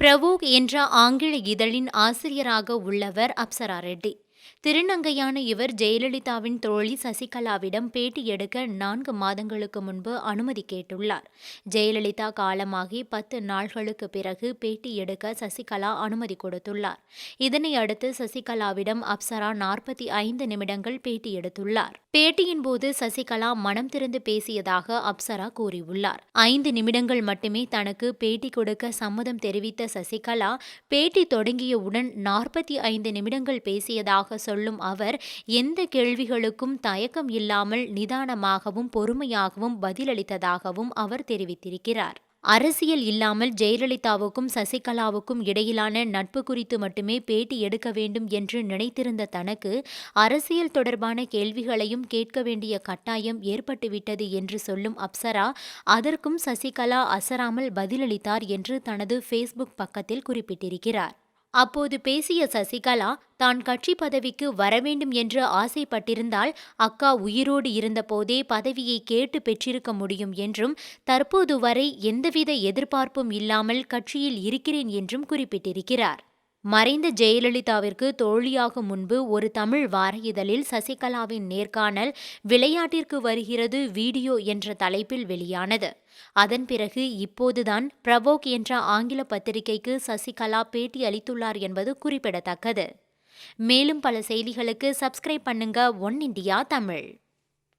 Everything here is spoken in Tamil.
பிரவோக் என்ற ஆங்கில இதழின் ஆசிரியராக உள்ளவர் அப்சரா ரெட்டி. திருநங்கையான இவர் ஜெயலலிதாவின் தோழி சசிகலாவிடம் பேட்டி எடுக்க நான்கு மாதங்களுக்கு முன்பு அனுமதி கேட்டுள்ளார். ஜெயலலிதா காலமாகி பத்து நாள்களுக்கு பிறகு பேட்டி எடுக்க சசிகலா அனுமதி கொடுத்துள்ளார். இதனை அடுத்து சசிகலாவிடம் அப்சரா நாற்பத்தி ஐந்து நிமிடங்கள் பேட்டி எடுத்துள்ளார். பேட்டியின் போது சசிகலா மனம் திறந்து பேசியதாக அப்சரா கூறியுள்ளார். ஐந்து நிமிடங்கள் மட்டுமே தனக்கு பேட்டி கொடுக்க சம்மதம் தெரிவித்த சசிகலா பேட்டி தொடங்கியவுடன் நாற்பத்தி ஐந்து நிமிடங்கள் பேசியதாக சொல்லும் அவர் எந்த கேள்விகளுக்கும் தயக்கம் இல்லாமல் நிதானமாகவும் பொறுமையாகவும் பதிலளித்ததாகவும் அவர் தெரிவித்திருக்கிறார். அரசியல் இல்லாமல் ஜெயலலிதாவுக்கும் சசிகலாவுக்கும் இடையிலான நட்பு குறித்து மட்டுமே பேட்டி எடுக்க வேண்டும் என்று நினைத்திருந்த தனக்கு அரசியல் தொடர்பான கேள்விகளையும் கேட்க வேண்டிய கட்டாயம் ஏற்பட்டுவிட்டது என்று சொல்லும் அப்சரா அதற்கும் சசிகலா அசராமல் பதிலளித்தார் என்று தனது ஃபேஸ்புக் பக்கத்தில் குறிப்பிட்டிருக்கிறார். அப்போது பேசிய சசிகலா தான் கட்சி பதவிக்கு வரவேண்டும் என்று ஆசைப்பட்டிருந்தால் அக்கா உயிரோடு இருந்தபோதே பதவியை கேட்டு பெற்றிருக்க முடியும் என்றும் தற்போது வரை எந்தவித எதிர்பார்ப்பும் இல்லாமல் கட்சியில் இருக்கிறேன் என்றும் குறிப்பிட்டிருக்கிறார். மறைந்த ஜெயலலிதாவிற்கு தோழியாகும் முன்பு ஒரு தமிழ் வார இதழில் சசிகலாவின் நேர்காணல் விளையாட்டிற்கு வருகிறது வீடியோ என்ற தலைப்பில் வெளியானது. அதன் பிறகு இப்போதுதான் பிரவோக் என்ற ஆங்கில பத்திரிகைக்கு சசிகலா பேட்டி அளித்துள்ளார் என்பது குறிப்பிடத்தக்கது. மேலும் பல செய்திகளுக்கு சப்ஸ்கிரைப் பண்ணுங்க ஒன் இண்டியா தமிழ்.